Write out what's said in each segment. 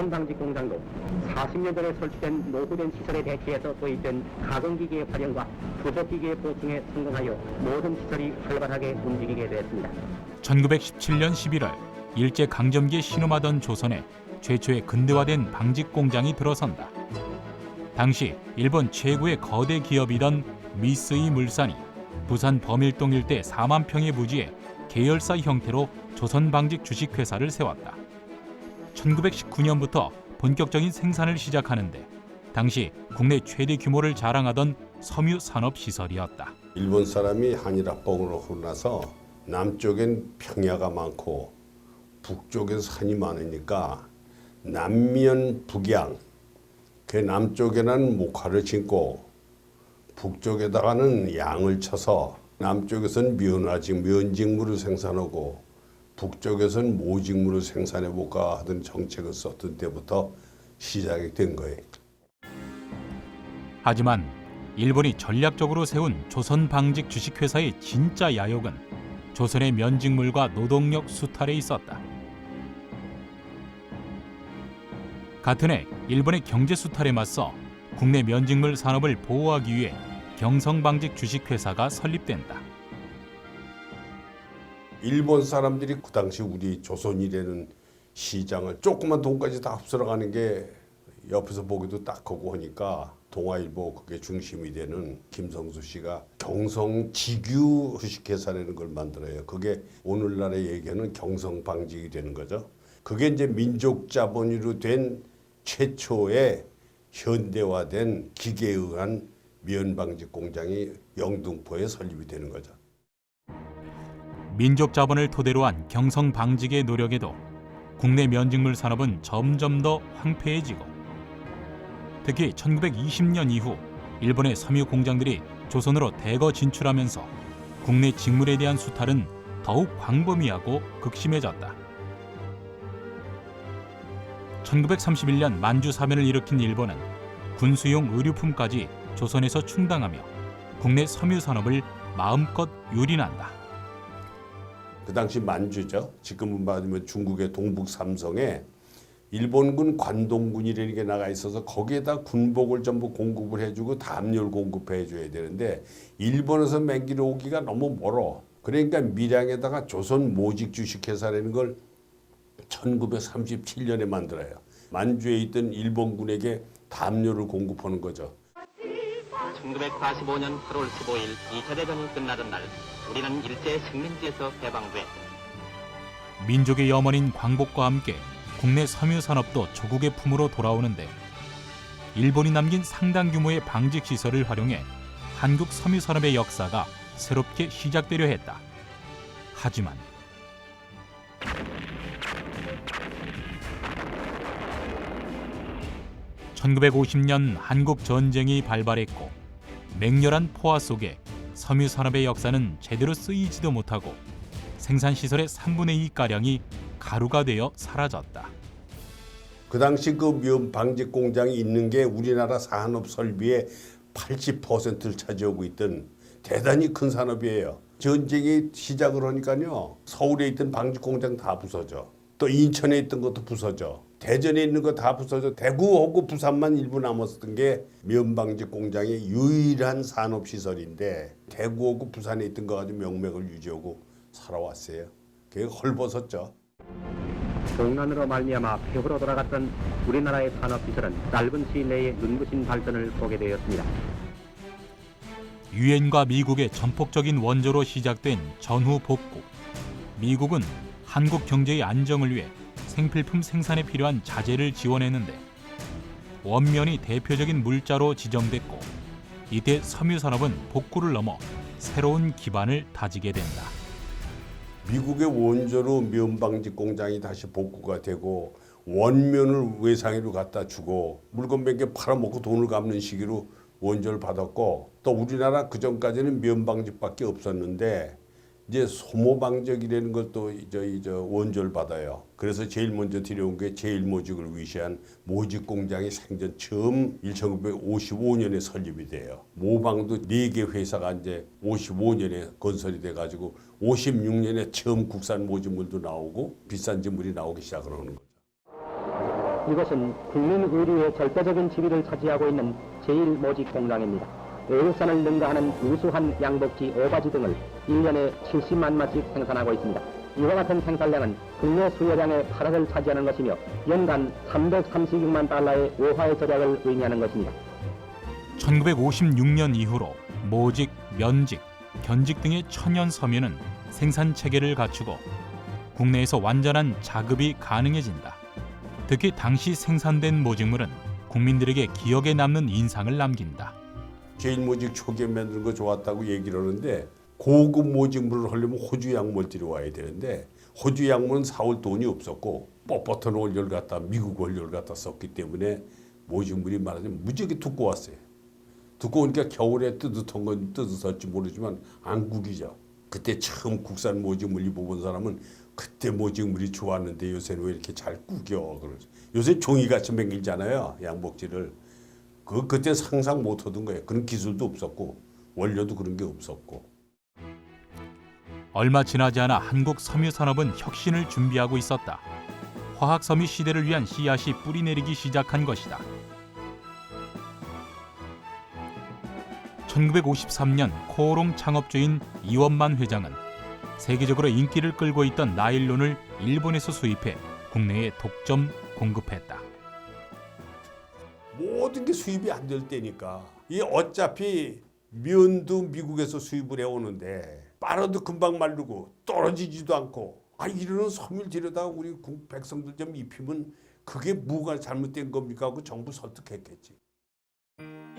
조선방직공장도 40년 전에 설치된 노후된 시설에 대체해서 도입된 가공기기의 활용과 부속기기의 보충에 성공하여 모든 시설이 활발하게 움직이게 되었습니다. 1917년 11월 일제 강점기에 신음하던 조선에 최초의 근대화된 방직 공장이 들어선다. 당시 일본 최고의 거대 기업이던 미쓰이 물산이 부산 범일동 일대 4만 평의 부지에 계열사 형태로 조선 방직 주식회사를 세웠다. 1919년부터 본격적인 생산을 시작하는데 당시 국내 최대 규모를 자랑하던 섬유 산업 시설이었다. 일본 사람이 한일합봉으로 하고 나서 남쪽엔 평야가 많고 북쪽엔 산이 많으니까 남면 북양 그 남쪽에는 목화를 심고 북쪽에다가는 양을 쳐서 남쪽에서는 면화직 면직물을 생산하고 북쪽에서는 모직물을 생산해 볼까 하던 정책을 썼던 때부터 시작이 된 거예요. 하지만 일본이 전략적으로 세운 조선 방직 주식회사의 진짜 야욕은 조선의 면직물과 노동력 수탈에 있었다. 같은 해 일본의 경제 수탈에 맞서 국내 면직물 산업을 보호하기 위해 경성방직 주식회사가 설립된다. 일본 사람들이 그 당시 우리 조선이라는 시장을 조그만 돈까지 다 흡수러 가는 게 옆에서 보기도 딱하고 하니까 동아일보 그게 중심이 되는 김성수 씨가 경성 지규 주식회사라는 걸 만들어요. 그게 오늘날의 얘기하는 경성 방직이 되는 거죠. 그게 이제 민족 자본으로 된 최초의 현대화된 기계에 의한 면방직 공장이 영등포에 설립이 되는 거죠. 민족 자본을 토대로 한 경성 방직의 노력에도 국내 면직물 산업은 점점 더 황폐해지고 특히 1920년 이후 일본의 섬유 공장들이 조선으로 대거 진출하면서 국내 직물에 대한 수탈은 더욱 광범위하고 극심해졌다. 1931년 만주 사변을 일으킨 일본은 군수용 의류품까지 조선에서 충당하며 국내 섬유 산업을 마음껏 유린한다. 그 당시 만주죠. 지금은 받으면 중국의 동북 삼성에 일본군 관동군이라는 게 나가 있어서 거기에다 군복을 전부 공급을 해주고 담요를 공급해 줘야 되는데 일본에서 맹기로 오기가 너무 멀어. 그러니까 밀양에다가 조선 모직 주식회사라는 걸 1937년에 만들어요. 만주에 있던 일본군에게 담요를 공급하는 거죠. 1945년 8월 15일 2차 대전이 끝나던 날 우리는 일제 식민지에서 해방돼 민족의 염원인 광복과 함께 국내 섬유 산업도 조국의 품으로 돌아오는데 일본이 남긴 상당 규모의 방직 시설을 활용해 한국 섬유 산업의 역사가 새롭게 시작되려 했다. 하지만 1950년 한국 전쟁이 발발했고 맹렬한 포화 속에 섬유 산업의 역사는 제대로 쓰이지도 못하고 생산 시설의 3분의 2 가량이 가루가 되어 사라졌다. 그 당시 그면 방직 공장이 있는 게 우리나라 산업 설비의 80%를 차지하고 있던 대단히 큰 산업이에요. 전쟁이 시작을 하니까요. 서울에 있던 방직 공장 다 부서져. 또 인천에 있던 것도 부서져. 대전에 있는 거 다 부서져. 대구하고 부산만 일부 남았던 게 면방직 공장의 유일한 산업 시설인데 대구하고 부산에 있던 거 가지고 명맥을 유지하고 살아왔어요. 그게 헐벗었죠. 동란으로 말미암아 폐허로 돌아갔던 우리나라의 산업시설은 짧은 시일 내에 눈부신 발전을 보게 되었습니다. 유엔과 미국의 전폭적인 원조로 시작된 전후 복구. 미국은 한국 경제의 안정을 위해 생필품 생산에 필요한 자재를 지원했는데 원면이 대표적인 물자로 지정됐고 이때 섬유 산업은 복구를 넘어 새로운 기반을 다지게 된다. 미국의 원조로 면방직 공장이 다시 복구가 되고 원면을 외상으로 갖다 주고 물건 몇개 팔아먹고 돈을 갚는 시기로 원조를 받았고 또 우리나라 그 전까지는 면방직밖에 없었는데 이제 소모방적이라는 것도 이제 저 원조를 받아요. 그래서 제일 먼저 들여온 게 제일 모직을 위시한 모직 공장이 생전 처음 1955년에 설립이 돼요. 모방도 네 개 회사가 이제 55년에 건설이 돼 가지고 56년에 처음 국산 모직물도 나오고 비싼 직물이 나오기 시작을 하는 거죠. 이것은 국민 의료의 절대적인 지위를 차지하고 있는 제1모직 공장입니다. 외국산을 능가하는 우수한 양복지, 오바지 등을 1년에 70만 마씩 생산하고 있습니다. 이와 같은 생산량은 국내 수요량의 8억을 차지하는 것이며 연간 336만 달러의 오화의 절약을 의미하는 것입니다. 1956년 이후로 모직, 면직, 견직 등의 천연 섬유는 생산 체계를 갖추고 국내에서 완전한 자급이 가능해진다. 특히 당시 생산된 모직물은 국민들에게 기억에 남는 인상을 남긴다. 제일 모직 초기에 만드는 거 좋았다고 얘기를 하는데 고급 모직물을 하려면 호주 약물 들여와야 되는데 호주 약물은 사올 돈이 없었고 뻣뻣한 원료를 갖다 미국 원료를 갖다 썼기 때문에 모직물이 말하자면 무지하게 두꺼웠어요. 두꺼우니까 겨울에 뜨뜻한 건 뜨뜻할지 모르지만 안국이죠. 그때 처음 국산 모직물 입어본 사람은 그때 모직물이 좋았는데 요새는 왜 이렇게 잘 구겨 그러죠. 요새 종이같이 맹길잖아요 양복지를. 그 그때 상상 못 하던 거예요. 그런 기술도 없었고 원료도 그런 게 없었고. 얼마 지나지 않아 한국 섬유 산업은 혁신을 준비하고 있었다. 화학 섬유 시대를 위한 씨앗이 뿌리 내리기 시작한 것이다. 1953년 코오롱 창업주인 이원만 회장은 세계적으로 인기를 끌고 있던 나일론을 일본에서 수입해 국내에 독점 공급했다. 모든 게 수입이 안 될 때니까 이 어차피 면도 미국에서 수입을 해오는데 빨아도 금방 마르고 떨어지지도 않고 아 이러는 섬유를 들여다 우리 국- 백성들 좀 입히면 그게 뭐가 잘못된 겁니까 하고 정부 설득했겠지.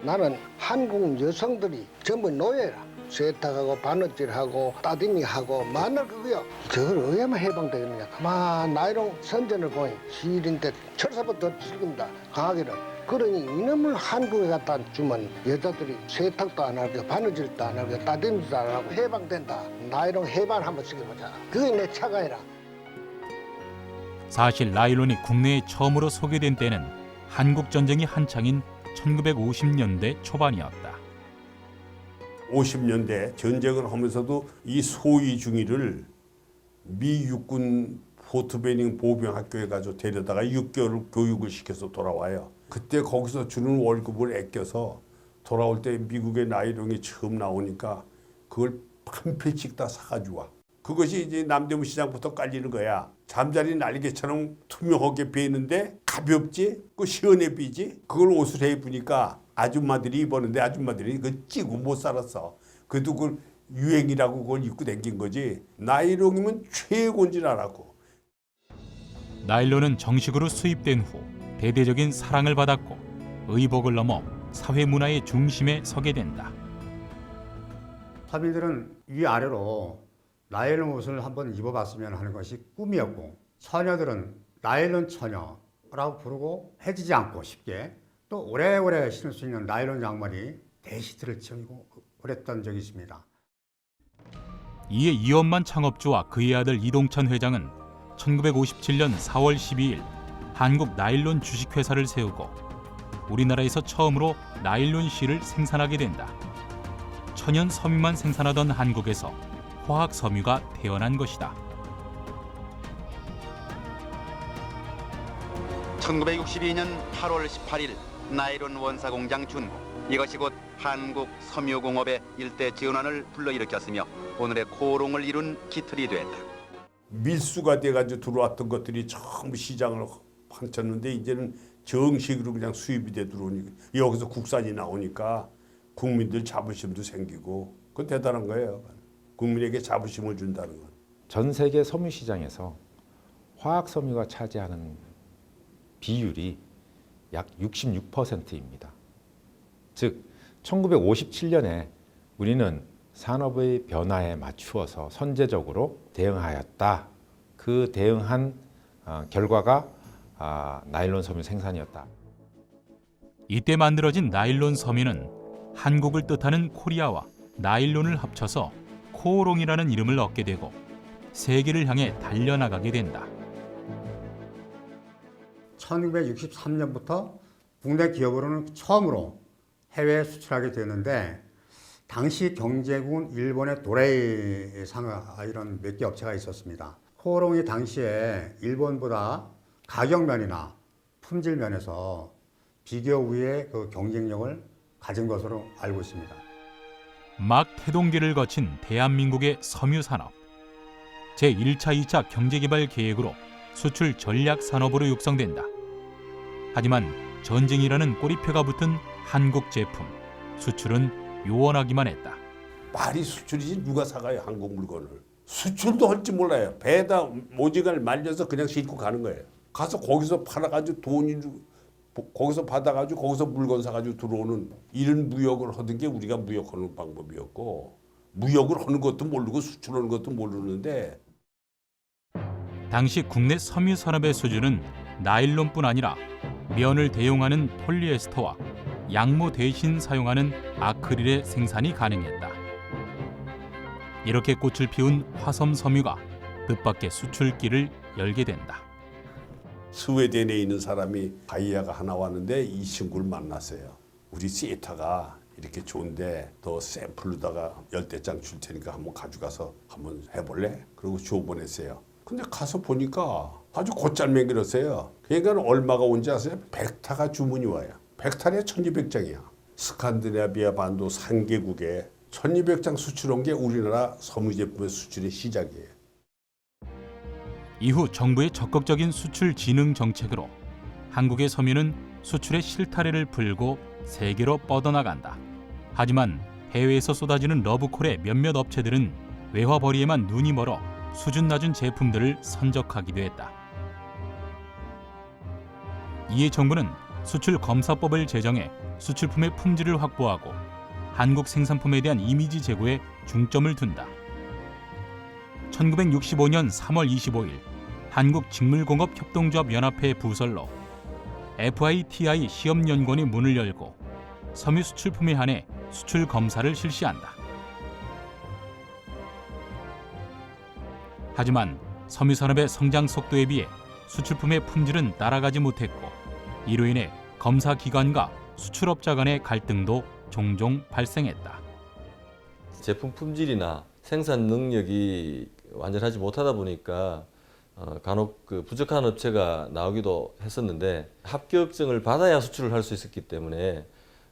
나는 한국 여성들이 전부 노예라. 세탁하고 바느질하고 따듬이하고 맨날 그거야. 저걸 어야만 해방되겠느냐. 가만 나이롱 선전을 보니 시일인데 철사부터 죽입니다. 강하게는. 그러니 이놈을 한국에 갖다 주면 여자들이 세탁도 안 하고 바느질도 안 하고 따듬이도 안 하고 해방된다. 나이롱 해방 한번 시켜보자. 그게 내 차가이라. 사실 나일론이 국내에 처음으로 소개된 때는 한국 전쟁이 한창인 1950년대 초반이었다. 50년대 전쟁을 하면서도 이 소위 중위를 미 육군 포트베닝 보병학교에 가서 데려다가 6개월 교육을 시켜서 돌아와요. 그때 거기서 주는 월급을 아껴서 돌아올 때 미국의 나이롱이 처음 나오니까 그걸 한 팩씩 다 사가지고 와. 그것이 이제 남대문 시장부터 깔리는 거야. 잠자리 날개처럼 투명하게 베는데 가볍지? 그 시원해 비지? 그걸 옷을 해 입으니까 아줌마들이 입었는데 아줌마들이 그 찌고 못 살았어. 그래도 그걸 유행이라고 그걸 입고 댕긴 거지. 나이롱이면 최고인 줄 알았고. 나일론은 정식으로 수입된 후 대대적인 사랑을 받았고 의복을 넘어 사회 문화의 중심에 서게 된다. 서민들은 위아래로 나일론 옷을 한번 입어봤으면 하는 것이 꿈이었고 처녀들은 나일론 처녀라고 부르고 해지지 않고 쉽게 또 오래오래 신을 수 있는 나일론 양말이 대시트를 치고 그랬던 적이 있습니다. 이에 이원만 창업주와 그의 아들 이동찬 회장은 1957년 4월 12일 한국 나일론 주식회사를 세우고 우리나라에서 처음으로 나일론 실을 생산하게 된다. 천연 섬유만 생산하던 한국에서 화학 섬유가 태어난 것이다. 1962년 8월 18일 나이론 원사 공장 준공. 이것이 곧 한국 섬유공업의 일대 전환을 불러일으켰으며 오늘의 코롱을 이룬 기틀이 됐다. 밀수가 돼가지고 들어왔던 것들이 전부 시장을 판쳤는데 이제는 정식으로 그냥 수입이 돼 들어오니까 여기서 국산이 나오니까 국민들 자부심도 생기고 그 대단한 거예요. 국민에게 자부심을 준다는 건. 전 세계 섬유 시장에서 화학 섬유가 차지하는 비율이 약 66%입니다. 즉 1957년에 우리는 산업의 변화에 맞추어서 선제적으로 대응하였다. 그 대응한 어, 결과가 아, 나일론 섬유 생산이었다. 이때 만들어진 나일론 섬유는 한국을 뜻하는 코리아와 나일론을 합쳐서 코오롱이라는 이름을 얻게 되고 세계를 향해 달려나가게 된다. 1963년부터 국내 기업으로는 처음으로 해외에 수출하게 되었는데 당시 경제국은 일본의 도레이 상하 이런 몇 개 업체가 있었습니다. 코오롱이 당시에 일본보다 가격면이나 품질 면에서 비교 우위의 그 경쟁력을 가진 것으로 알고 있습니다. 막 태동기를 거친 대한민국의 섬유 산업. 제 1차, 2차 경제개발 계획으로 수출 전략 산업으로 육성된다. 하지만 전쟁이라는 꼬리표가 붙은 한국 제품 수출은 요원하기만 했다. 말이 수출이지 누가 사가요 한국 물건을 수출도 할줄 몰라요 배에다 모직을 말려서 그냥 싣고 가는 거예요 가서 거기서 팔아가지고 돈이 거기서 받아가지고 거기서 물건 사가지고 들어오는 이런 무역을 하던 게 우리가 무역하는 방법이었고 무역을 하는 것도 모르고 수출하는 것도 모르는데 당시 국내 섬유 산업의 수준은 나일론뿐 아니라 면을 대용하는 폴리에스터와 양모 대신 사용하는 아크릴의 생산이 가능했다. 이렇게 꽃을 피운 화섬 섬유가 뜻밖의 수출길을 열게 된다. 스웨덴에 있는 사람이 바이야가 하나 왔는데 이 친구를 만났어요. 우리 시에타가 이렇게 좋은데 너 샘플로다가 열대장 줄 테니까 한번 가져가서 한번 해볼래? 그리고 줘 보냈어요. 근데 가서 보니까 아주 곧잘 맹글었어요. 그러니까 얼마가 온지 아세요? 백타가 주문이 와요. 백타에 1200장이야. 스칸디나비아 반도 3개국에 1200장 수출한 게 우리나라 섬유 제품의 수출의 시작이에요. 이후 정부의 적극적인 수출 진흥 정책으로 한국의 섬유는 수출의 실타래를 풀고 세계로 뻗어나간다. 하지만 해외에서 쏟아지는 러브콜의 몇몇 업체들은 외화 벌이에만 눈이 멀어 수준 낮은 제품들을 선적하기도 했다. 이에 정부는 수출 검사법을 제정해 수출품의 품질을 확보하고 한국 생산품에 대한 이미지 제고에 중점을 둔다. 1965년 3월 25일 한국직물공업협동조합 연합회 부설로 FITI 시험연구원이 문을 열고 섬유 수출품에 한해 수출 검사를 실시한다. 하지만 섬유 산업의 성장 속도에 비해 수출품의 품질은 따라가지 못했고 이로 인해 검사 기관과 수출업자 간의 갈등도 종종 발생했다. 제품 품질이나 생산 능력이 완전하지 못하다 보니까 어, 간혹 그 부족한 업체가 나오기도 했었는데 합격증을 받아야 수출을 할 수 있었기 때문에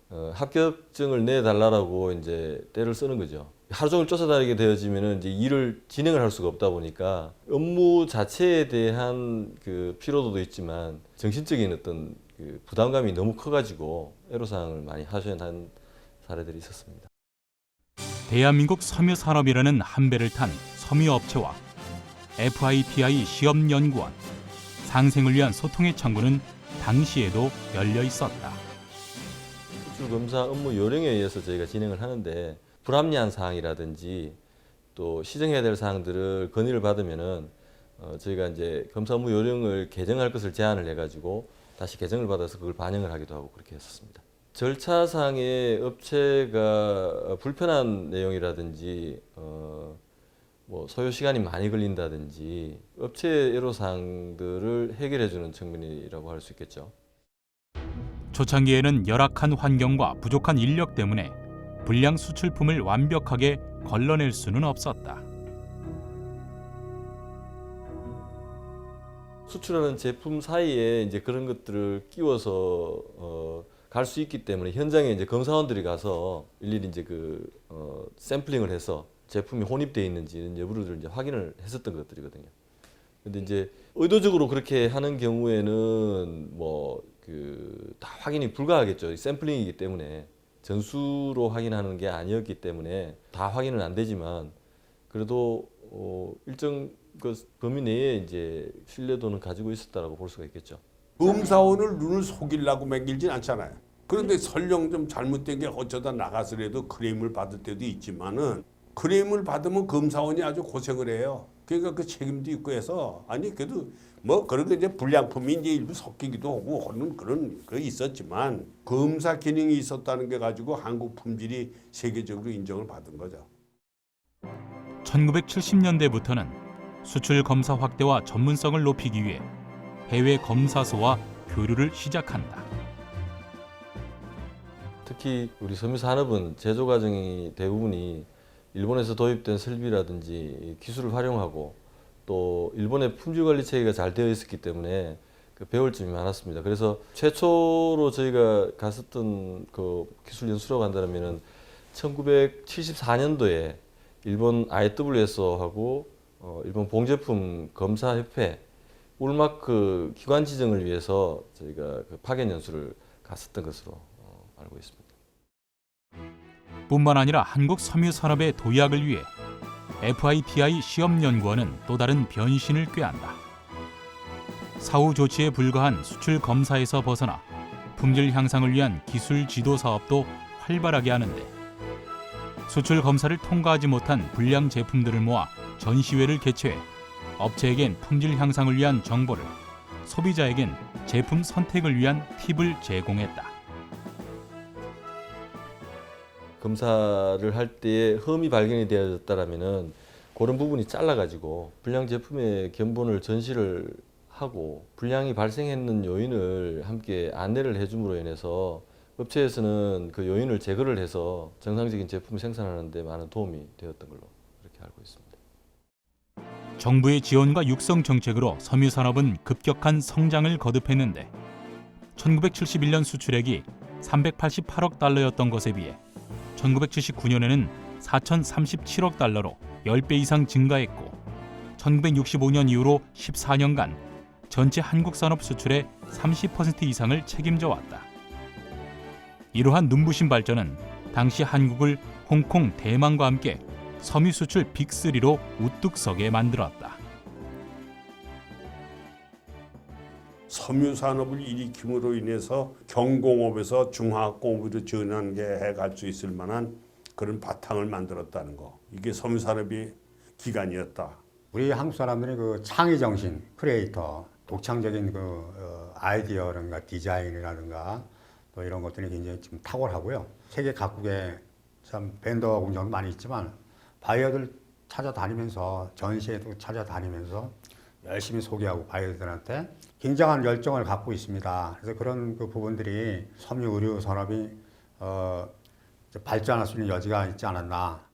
어, 합격증을 내달라고 이제 때를 쓰는 거죠. 하루 종일 쫓아다니게 되어지면은 이제 일을 진행을 할 수가 없다 보니까 업무 자체에 대한 그 피로도도 있지만 정신적인 어떤 그 부담감이 너무 커가지고 애로사항을 많이 하소연한 사례들이 있었습니다. 대한민국 섬유 산업이라는 한 배를 탄 섬유 업체와 FITI 시험 연구원 상생을 위한 소통의 창구는 당시에도 열려 있었다. 수출 검사 업무 요령에 의해서 저희가 진행을 하는데 불합리한 사항이라든지 또 시정해야 될 사항들을 건의를 받으면은 어, 저희가 이제 검사 업무 요령을 개정할 것을 제안을 해가지고 다시 개정을 받아서 그걸 반영을 하기도 하고 그렇게 했었습니다. 절차상의 업체가 불편한 내용이라든지 어, 뭐 소요 시간이 많이 걸린다든지 업체 애로사항들을 해결해 주는 측면이라고 할 수 있겠죠. 초창기에는 열악한 환경과 부족한 인력 때문에 불량 수출품을 완벽하게 걸러낼 수는 없었다. 수출하는 제품 사이에 이제 그런 것들을 끼워서 어, 갈 수 있기 때문에 현장에 이제 검사원들이 가서 일일이 이제 그 어, 샘플링을 해서 제품이 혼입되어 있는지 이런 여부를 이제 확인을 했었던 것들이거든요. 근데 이제 의도적으로 그렇게 하는 경우에는 뭐 그 다 확인이 불가하겠죠. 샘플링이기 때문에 전수로 확인하는 게 아니었기 때문에 다 확인은 안 되지만 그래도 어, 일정 그 범위 내에 이제 신뢰도는 가지고 있었다라고 볼 수가 있겠죠. 검사원을 눈을 속이려고 먹일진 않잖아요. 그런데 설령 좀 잘못된 게 어쩌다 나가서라도 크레임을 받을 때도 있지만은 크레임을 받으면 검사원이 아주 고생을 해요. 그러니까 그 책임도 있고 해서 아니 그래도 뭐 그런 게 이제 불량품이 이제 일부 섞이기도 하고 하는 그런 그 있었지만 검사 기능이 있었다는 게 가지고 한국 품질이 세계적으로 인정을 받은 거죠. 1970년대부터는 수출 검사 확대와 전문성을 높이기 위해 해외 검사소와 교류를 시작한다. 특히 우리 섬유 산업은 제조 과정이 대부분이 일본에서 도입된 설비라든지 기술을 활용하고 또 일본의 품질 관리 체계가 잘 되어 있었기 때문에 그 배울 점이 많았습니다. 그래서 최초로 저희가 갔었던 그 기술 연수로 간다면은 1974년도에 일본 IWS하고 어, 일본 봉제품 검사 협회 울마크 기관 지정을 위해서 저희가 그 파견 연수를 갔었던 것으로 어, 알고 있습니다. 뿐만 아니라 한국 섬유 산업의 도약을 위해 FITI 시험 연구원은 또 다른 변신을 꾀한다. 사후 조치에 불과한 수출 검사에서 벗어나 품질 향상을 위한 기술 지도 사업도 활발하게 하는데 수출 검사를 통과하지 못한 불량 제품들을 모아 전시회를 개최해 업체에겐 품질 향상을 위한 정보를 소비자에겐 제품 선택을 위한 팁을 제공했다. 검사를 할 때에 흠이 발견이 되어졌다라면은 그런 부분이 잘라가지고 불량 제품의 견본을 전시를 하고 불량이 발생했는 요인을 함께 안내를 해줌으로 인해서 업체에서는 그 요인을 제거를 해서 정상적인 제품을 생산하는 데 많은 도움이 되었던 걸로 그렇게 알고 있습니다. 정부의 지원과 육성 정책으로 섬유 산업은 급격한 성장을 거듭했는데 1971년 수출액이 388억 달러였던 것에 비해 1979년에는 4,037억 달러로 10배 이상 증가했고 1965년 이후로 14년간 전체 한국 산업 수출의 30% 이상을 책임져 왔다. 이러한 눈부신 발전은 당시 한국을 홍콩, 대만과 함께 섬유 수출 빅3로 우뚝 서게 만들었다. 섬유 산업을 일으킴으로 인해서 경공업에서 중화학공업으로 전환게 해갈 수 있을 만한 그런 바탕을 만들었다는 거. 이게 섬유 산업의 기간이었다. 우리 한국 사람들이 그 창의 정신, 크리에이터, 독창적인 그 어, 아이디어라든가 디자인이라든가 또 이런 것들이 굉장히 좀 탁월하고요. 세계 각국에 참 벤더 공장도 많이 있지만 바이어들 찾아다니면서 전시회도 찾아다니면서 열심히 소개하고 바이어들한테 굉장한 열정을 갖고 있습니다. 그래서 그런 그 부분들이 섬유 의료 산업이 어, 발전할 수 있는 여지가 있지 않았나